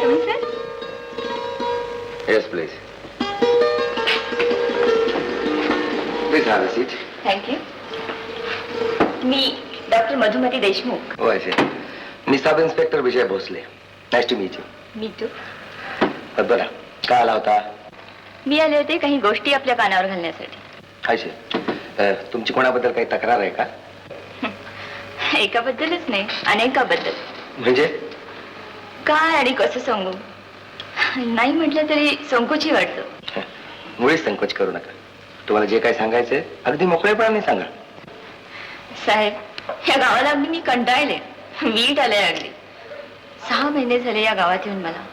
Come in sir yes please please have seat thank you me doctor Madhumati Deshmukh हो असे मी sub inspector Vijay Bhosale nice to meet you मी तू बरं काय आला होता? मी आले होते काही गोष्टी आपल्या कानावर घालण्यासाठी. असे तुमची कोणाबद्दल काही तक्रार आहे का? एकाबद्दलच नाही अनेकाबद्दल. म्हणजे? काय आणि कसं सांगू? नाही म्हटलं तरी संकोची वाटतं. मुळीच संकोच करू नका. तुम्हाला जे काही सांगायचंय अगदी मोकळेपणाने सांगा. साहेब या गावाला अगदी मी कंटाळले. वीट आले अगदी. सहा महिने झाले या गावात येऊन मला.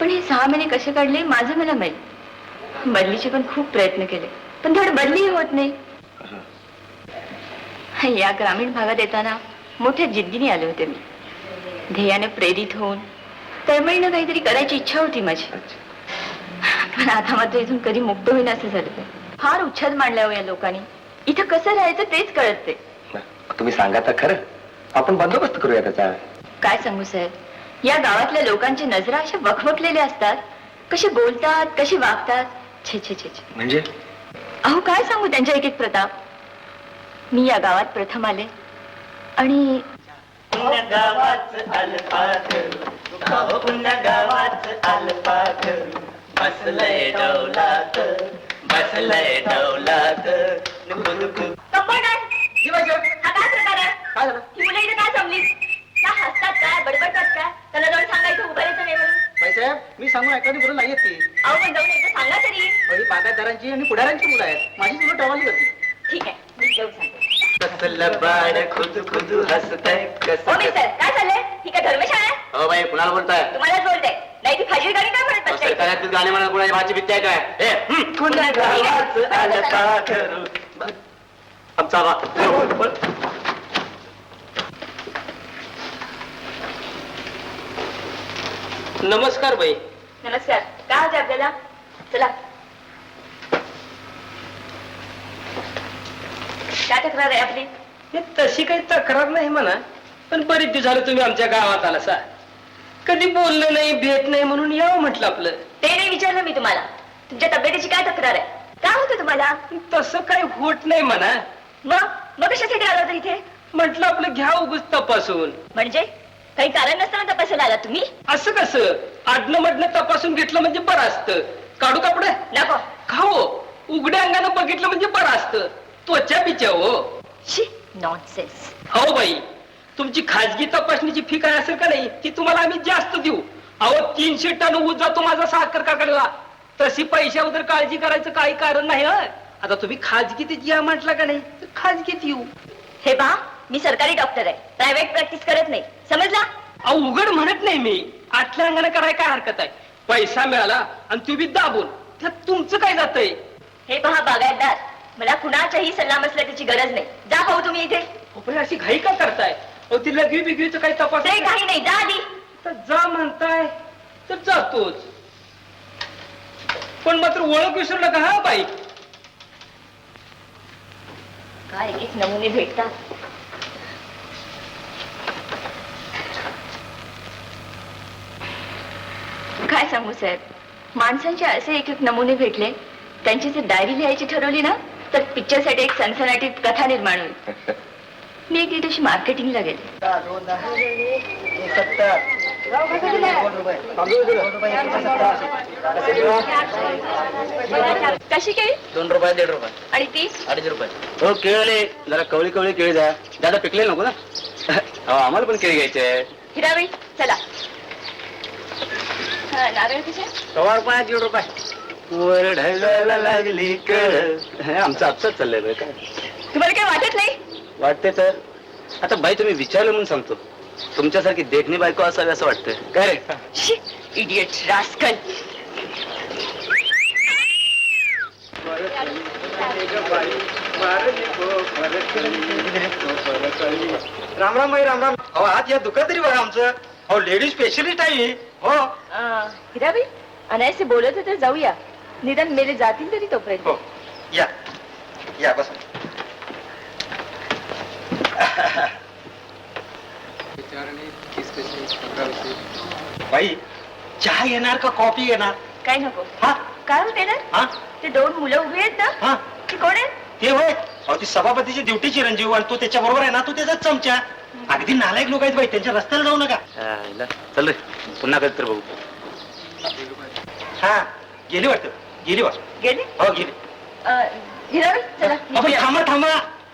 पण हे सहा महिने कसे काढले माझं मला माहीत बदलीचे पण खूप प्रयत्न केले. पण थोडं बदलीही होत नाही. या ग्रामीण भागात येताना मोठ्या जिद्दीने आले होते मी. ध्येयाने प्रेरित होऊन तळमळीनं काहीतरी करायची इच्छा होती माझी. पण आता मात्र इथून कधी मुक्त होईन असं झालं. फार उच्छाद मांडला हो या लोकांनी. इथं कसं राहायचं तेच कळत ते तुम्ही सांगा तर खरं. आपण बंदोबस्त करूया त्याचा. काय सांगू साहेब? या गावातल्या लोकांची नजरा अशा वखवकलेल्या असतात. कसे बोलतात कसे वागतात. छे छे छे म्हणजे? अहो काय सांगू त्यांच्या एक एक प्रताप? मी या गावात प्रथम आले. आणि पुण्य गावात अलपात अहो पुण्य गावात अलपात बसलय डौलात. बसलय डौलात हा ही मी सांगून ऐकायची बरोबर नाही ती. अहो पण जाऊन एकदा सांगा तरी. ही बागायतदारांची आणि पुढाऱ्यांची मुलं आहेत. माझी मुलं टवाली करते ठीक आहे मी जाऊन सांगते. कसलं बाळ खुद खुद हसतय हो मिस्टर. काय चाललंय ही काय धर्मशाळा आहे? हो बाई कुणाला बोलताय? तुम्हालाच बोलते. नाही ती फाजील गाडी काय म्हणत बसते? सरकारात गाणे म्हणा कुणाची भाची विद्या आहे काय? ए, हं. पुण्य गावात अलपात आमचा वा नमस्कार बाई. नमस्कार. काय होते आपल्याला? चला. काय तक्रार आहे आपली? हे तशी काही तक्रार नाही म्हणा. पण बरेच दिवस झालं तुम्ही आमच्या गावात आला सा कधी बोललं नाही भेट नाही म्हणून यावं म्हटलं आपलं. ते नाही विचारलं मी तुम्हाला. तुमच्या तब्येतीची काय तक्रार आहे? काय होतं तुम्हाला? तसं काही होत नाही म्हणा. मग? मग कशासाठी आला होता इथे? म्हटलं आपलं घ्या उगच तपासून. म्हणजे? काही कारण नसताना तपासायला आला तुम्ही? असं कसं? आडनं मडनं तपासून घेतलं म्हणजे बरं असतं. काढू कपडे? नको. खाओ. उघड्या अंगानं बघितलं म्हणजे बरं असतं. त्वचा बिचा हो. शी नॉनसेन्स हो बाई. तुमची खाजगी तपासणीची फी काय असेल का नाही ती तुम्हाला आम्ही जास्त देऊ. अहो तीनशे टन ऊस जातो माझा साखर कारखान्याला तशी पैशाबद्दल काळजी करायचं काही कारण नाही हं. आता तुम्ही खाजगीत या म्हटलं का नाही तर खाजगीत येऊ. हे पहा मी सरकारी डॉक्टर आहे. प्रायव्हेट प्रॅक्टिस करत नाही. समजला? अहो उघड म्हणत नाही मी. आठल्या अंगाने करायला काय हरकत आहे? पैसा मिळाला आणि तुम्ही दाबून त्यात तुमचं काय जातंय? हे पहा बागायतदार. मला कुणाच्याही सल्ला मसल्याची गरज नाही. जा पाहू तुम्ही इथे. अहो, पण अशी घाई का करताय? अहो ती लघवी बिघवीचं काही तपास ते काही नाही. जा आधी. तर जा म्हणताय तर जातोच. पण मात्र ओळख विसरू नका हा बाई? काय एक नमुने भेटतात? काय सांगू साहेब? माणसांचे असे एक एक नमुने भेटले त्यांची जर डायरी लिहायची ठरवली ना तर पिक्चरसाठी एक सनसनाटी कथा निर्माण होईल. मी एक तशी मार्केटिंगला गेले. कशी केली दोन रुपये दीड रुपये. आणि ती अडीच रुपये. हो केळले जरा कवळी कवळी केळी द्या. दादा पिकले नको ना? हो आम्हाला पण केळी घ्यायचे आहे. हिराबाई चला. हा, नारळ कसे? सव्वा रुपये दीड रुपये. वर ढगायला लागली कळ आमचं आजच चाललंय काय तुम्हाला काय वाटत नाही? वाटते तर. आता बाई तुम्ही विचारलं म्हणून सांगतो. तुमच्यासारखी देखणी बायको असावी असं वाटतंय. काय रे? इडियट रास्कल राम राम बाई राम राम. अहो आज या दुकान तरी बघा आमचं. अहो लेडीज स्पेशलिस्ट आहे ही. हो. हिराबाई अनायसे बोलत होते जाऊया. निदान मेले जातील तरी तोपर्यंत. हो. या. या बस. बाई चहा येणार का कॉफी येणार? काय नको. हा? काय होते ना हा? ते दोन मुलं उभी आहेत ना? हा. ती कोण आहेत? ते होय. अहो ती सभापतीची ड्युटी चिरंजीव आणि तो त्याच्या बरोबर आहे ना तो त्याचा चमचा. अगदी नालायक लोक आहेत बाई त्यांच्या रस्त्याला जाऊ नका. चल पुन्हा कधी तर बघू. हा गेली वाटतं. गेली वाटत गेले? हो गेली. चला. अहो, निघूया. थांबा थांबा.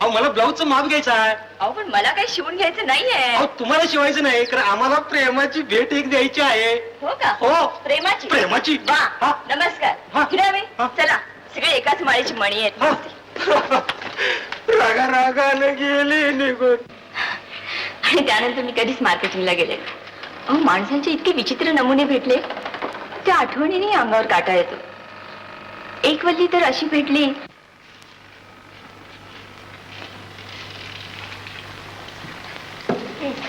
अहो मला ब्लाऊजचं माप घ्यायचं आहे. अहो पण मला काही शिवून घ्यायचं नाहीये. अहो तुम्हाला शिवायचं नाही कारण आम्हाला प्रेमाची भेट एक द्यायची आहे. हो का? हो. प्रेमाची प्रेमाची. वा. हा. हा. नमस्कार हिराबाई हा. चला. सगळे एकाच माळीची मणी आहेत. हा. रागा रागाने गेली निघून. आणि त्यानंतर मी कधीच मार्केटिंगला गेले अहो माणसांचे इतके विचित्र नमुने भेटले त्या आठवणीने अंगावर काटा येतो. एक वल्ली तर अशी भेटली.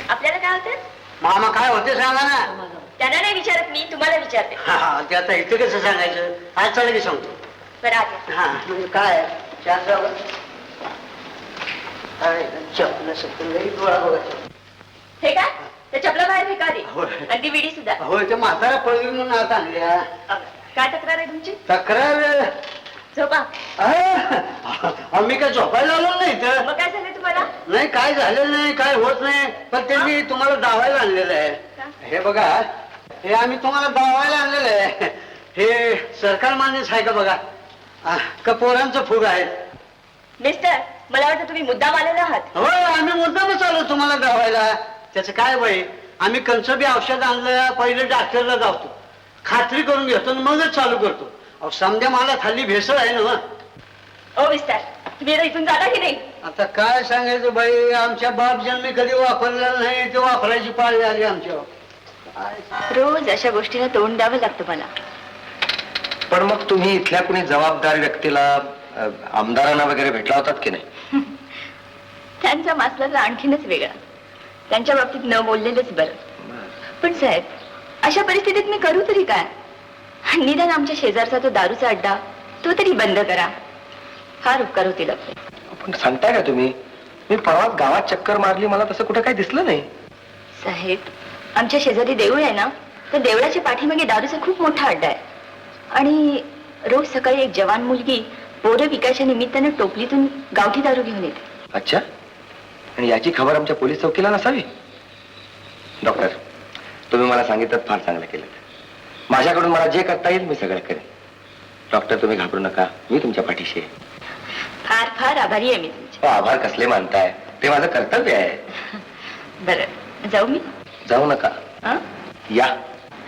आपल्याला काय होतं? मामा काय होते सांगा ना. त्यांना नाही विचारत मी तुम्हाला विचारते. हा, हा, ते आता इथे कसं सांगायचं? आज चालेल की सांगतो. बरं हा म्हणजे काय? शास्त्रावर काय चपलं सपलं लई डोळा बघायचा. हे काय? त्या चपला बाहेर फेका दे होय. आणि ती विडी सुद्धा. होय ते म्हातारा पळवी म्हणून आता आणल्या. काय तक्रार आहे तुमची? तक्रार? झोपा. आम्ही काय झोपायला आलो नाही तर मग काय झालं तुम्हाला? नाही काय झालेलं नाही काय होत नाही. पण त्यांनी तुम्हाला दावायला आणलेलं आहे? हे बघा हे आम्ही तुम्हाला दावायला आणलेलं आहे. हे सरकार मान्यच आहे का बघा? आ, का पोरांचं फुग आहे? मिस्टर मला वाटतं तुम्ही मुद्दाम आलेला आहात. होय आम्ही मुद्दामच आलो तुम्हाला दावायला. त्याचं काय बाई आम्ही कंचबी औषध आणलं पहिले डॉक्टरला जातो खात्री करून घेतो आणि मगच चालू करतो. अहो समजा मला खाली भेसळ आहे ना. ओ मिस्टर तुम्ही आता इथून जाता की नाही? आता काय सांगायचं बाई आमच्या बाप जन्मी कधी वापरलेलं नाही ते वापरायची पाळी आली आमच्यावर काय? रोज अशा गोष्टीला तोंड द्यावं लागतं मला. पण मग तुम्ही इथल्या कुणी जबाबदार व्यक्तीला अ, आमदारांना वगैरे भेटला होतात की नाही? त्यांचा मासला तर आणखीनच वेगळा. त्यांच्या बाबतीत न बोललेलंच बरं. पण साहेब अशा परिस्थितीत मी करू तरी काय? निदान आमच्या शेजारचा तो दारूचा अड्डा तो तरी बंद करा. फार उपकार होतील पण सांगताय का तुम्ही? मी परवाच गावात चक्कर मारली मला तसं कुठं काही दिसलं नाही. साहेब आमच्या शेजारी देऊळ आहे ना तर देवळाच्या पाठीमागे दारूचा खूप मोठा अड्डा आहे. आणि रोज सकाळी एक जवान मुलगी पोरं विकायच्या निमित्तानं टोपलीतून गावठी दारू घेऊन येते. अच्छा. आणि याची खबर आमच्या पोलीस चौकीला नसावी? डॉक्टर तुम्ही मला सांगितलं फार चांगलं केलं. माझ्याकडून मला जे करता येईल मी सगळं करेन. डॉक्टर तुम्ही घाबरू नका. मी तुमच्या पाठीशी आहे. फार फार आभारी आहे मी तुमची. हो, आभार कसले मानताय. ते माझं कर्तव्य आहे. बरं जाऊ मी? जाऊ नका. हं? या.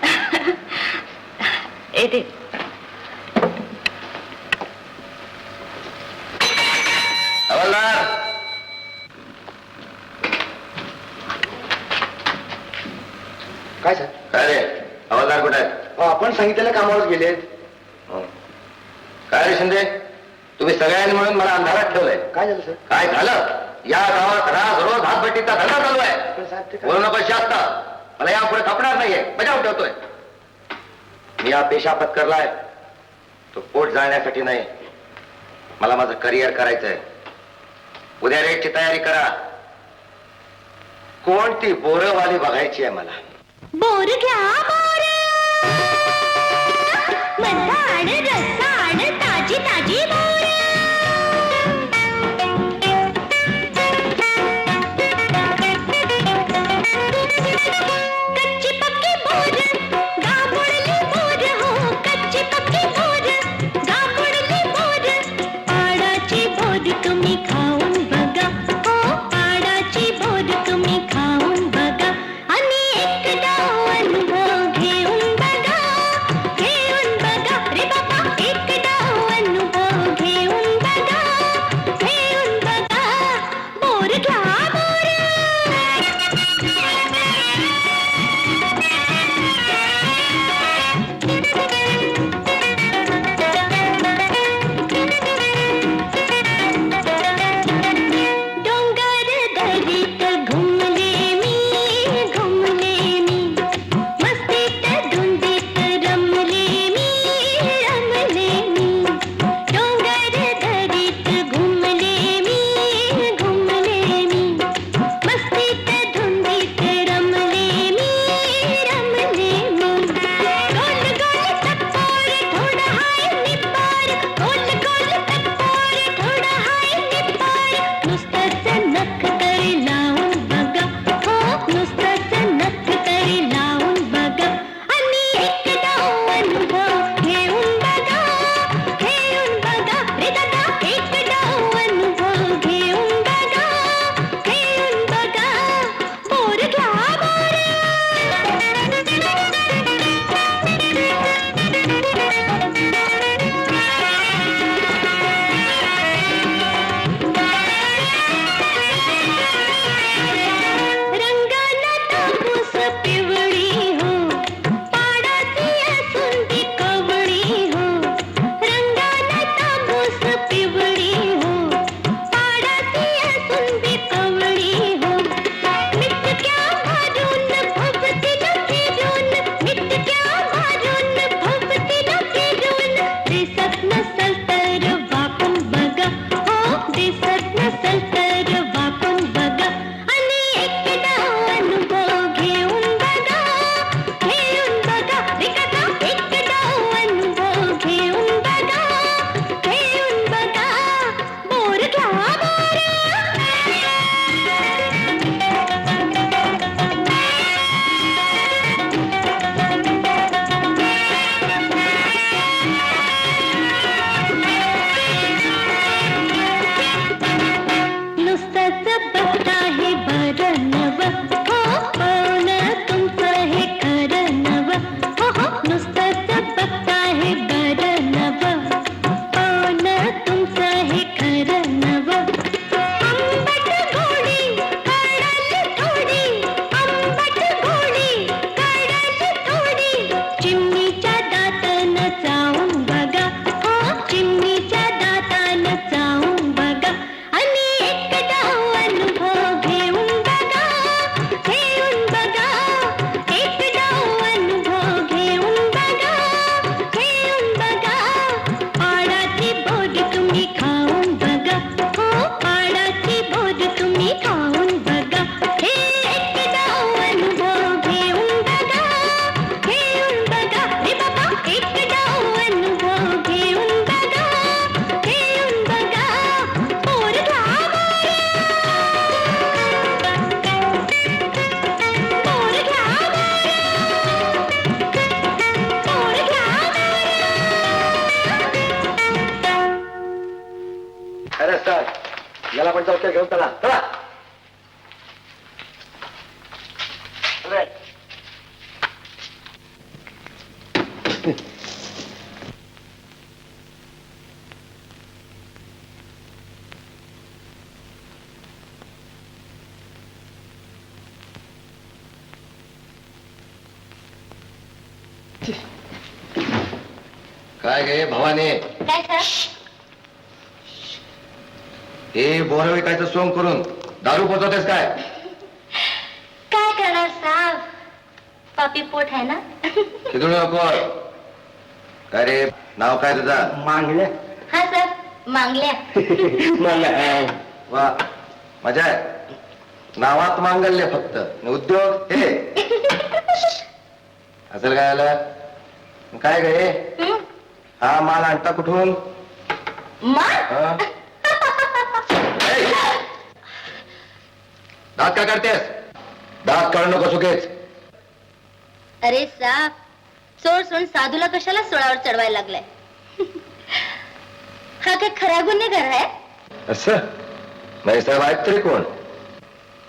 येते हवालदार काय सर? काय रे? हवालदार कुठे आहे आपण सांगितलेल्या कामावर गेले काय रे शिंदे? तुम्ही सगळ्यांनी म्हणून मला अंधारात ठेवलंय. काय झालं सर? काय झालं? या गावात राज रोज हातभट्टीचा धंदा चालू आहे. बोलू नको जास्त मला यापुढे खपणार नाहीये. बजाव ठेवतोय. मी हा पेशा पत्करलाय. तो पोट जाळण्यासाठी नाही. मला माझं करिअर करायचंय. उद्या रेटची तयारी करा. कोणती बोरवाली बघायची आहे मला? बोर घ्या बोर! मधाड रस्ता काय गे भवानी? काय सर? हे बोर विकायचं सोंग करून दारू पोचवतेस काय? काय करणार साहेब? पापी पोट आहे ना? खिदळू नको. काय रे नाव काय तुझं? मागल्या. हा सर मागल्या. वा मजा आहे. नावात मांगल्य फक्त. आणि उद्योग हे. असेल काय आलं? काय ग हे? हं? माल आणता कुठून? हा? दात काय करतेस दात काढू नको सुकेच अरे साप सोड सोड साधूला कशाला सोळावर चढवायला लागलाय? हा काय खरा गुन्हेगार आहे? असं? नाही साहेब आहेत तरी कोण?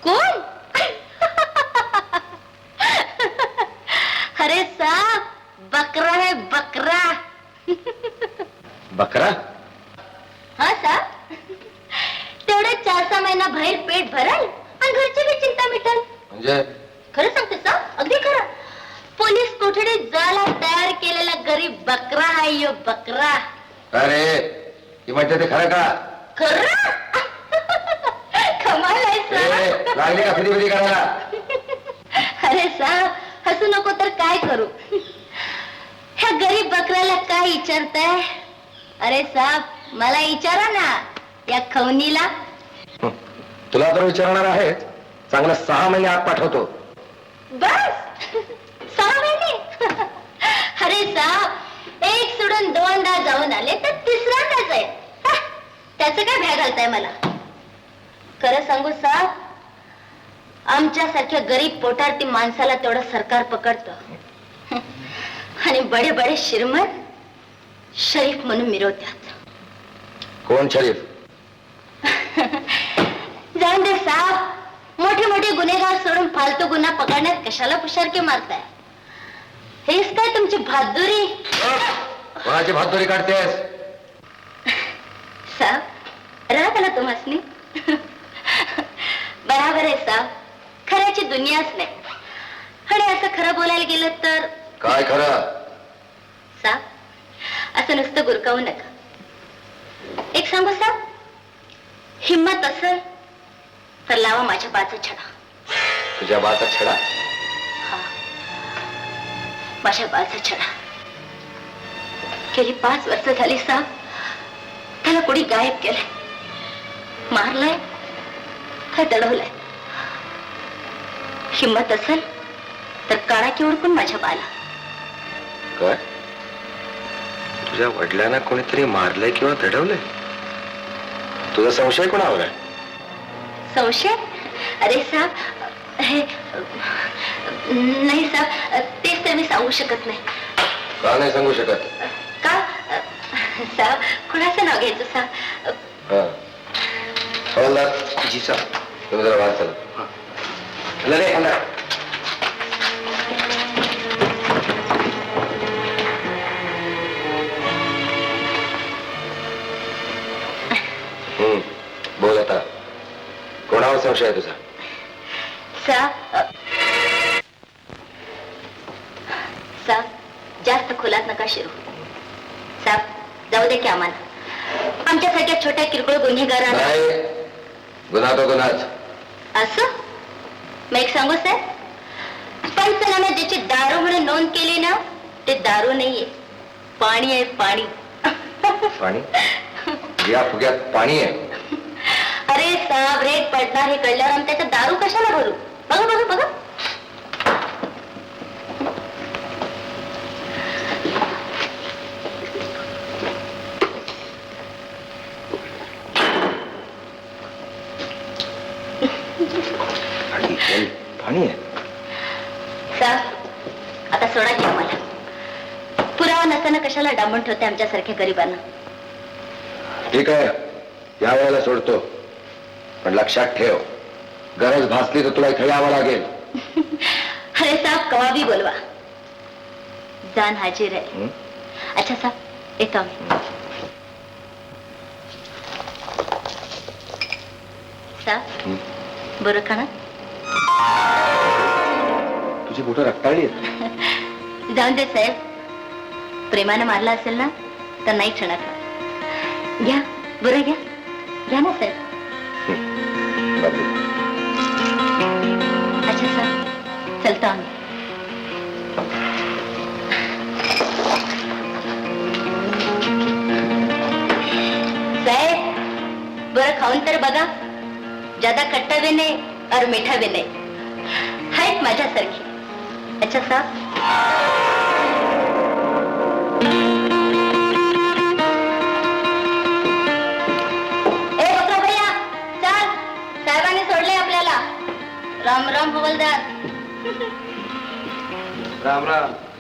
कोण? अरे साप बकरा है बकरा. बकरा? हा साप तेवढे चार सहा महिना बाहेर पेट भरल आणि घरची बी चिंता मिटल. म्हणजे? खरं सांगते साप अगदी खरं. पोलीस कोठडीत जायला तयार केलेला गरीब बकरा आहे यो बकरा. अरे ती म्हणते ते खरं का? खरं? कमाल आहे ए, साप लागली का फिरी फिरी करायला? अरे साप हसू नको तर काय करू? ह्या गरीब बकऱ्याला काय विचारताय? अरे साप मला विचारा ना या खवनीला. तुला तर विचारणार आहे चांगलं सहा महिने आत पाठवतो. बस! सहा महिने? अरे साप एक सोडून दोनदा जाऊन आले तर तिसऱ्यांदाच आहे. त्याचं काय भ्या घालताय मला? खरं सांगू साप आमच्यासारख्या गरीब पोटारती माणसाला तेवढं सरकार पकडतं. आणि बडे बडे श्रीमंत शरीफ म्हणून मिरवतात कोण शरीफ? जाऊन दे साप. मोठे मोठे गुन्हेगार सोडून फालतू गुन्हा पकडण्यात कशाला पुशारके मारताय? हेच काय तुमची बहादुरी कोणाची भातोरी काढतेस? साप राग आला तुम्हासनी? बराबर आहे साप. खऱ्याची दुनियाच नाही. आणि असं खरं बोलायला गेलं तर? काय खरं? साप असं नुसतं गुरकावू नका. एक सांगू साप हिम्मत असेल तर लावा माझ्या बाचा छडा. तुझ्या बाचा छडा? हा. माझ्या बाचा छडा. गेली पाच वर्ष झाली साप त्याला कोणी गायब केलंय. मारलाय. का दडवलाय. हिम्मत असेल तर काळा की उडकून माझ्या बाला. काय? तुझ्या वडिलांना कोणीतरी मारलंय किंवा दडवलंय? तुझा संशय कोणावर आहे? संशय? अरे साहेब हे नाही साहेब तेच तर मी सांगू शकत नाही. का नाही सांगू शकत? का? साहेब कुणाचं नाव घ्यायचं साहेब? हा. हवालदार जी सर तुम्ही जरा बाहेर चला. चला रे हवालदार. कोणावर संशय आहे तुझा? साहेब जास्त खोलात नका शिरू. साहेब जाऊ दे की आम्हाला. आमच्यासारख्या छोट्या किरकोळ गुन्हेगारांना नाही. गुन्हा तो गुन्हाच असं? मग एक सांगू साहेब पंचनाम्यात ज्याची दारू म्हणून नोंद केली ना ते दारू नाहीये. पाणी आहे पाणी. पाणी? या फुग्यात पाणी आहे. साहेब रेट पडणार हे कळल्यावर आम्ही त्याच्यात दारू कशाला भरू? बघा बघा बघा. पाणी आहे. साहेब आता सोडा की आम्हाला. पुरावा नसताना कशाला डांबून ठेवते आमच्यासारख्या गरिबांना? ठीक आहे. या वेळेला सोडतो. पण लक्षात ठेव गरज भासली तर तुला इथे यावं लागेल. अरे साहब कवा भी बोलवा. जान हाजीर आहे. हं? अच्छा साहब येतो आम्ही. साहब? बरं का ना. तुझी बोटं रक्ताळली आहेत. जाऊन दे साहेब. प्रेमानं मारला असेल ना तर नाही क्षणात. घ्या बरं घ्या. घ्या ना साहेब. बापरे. अच्छा सर. चलतो आम्ही. साहेब बरं खाऊन तर बघा. ज्यादा खट्टा भी नाही और मीठा भी नाही. आहेत माझ्यासारखी. अच्छा साहेब हवलदार राम राम.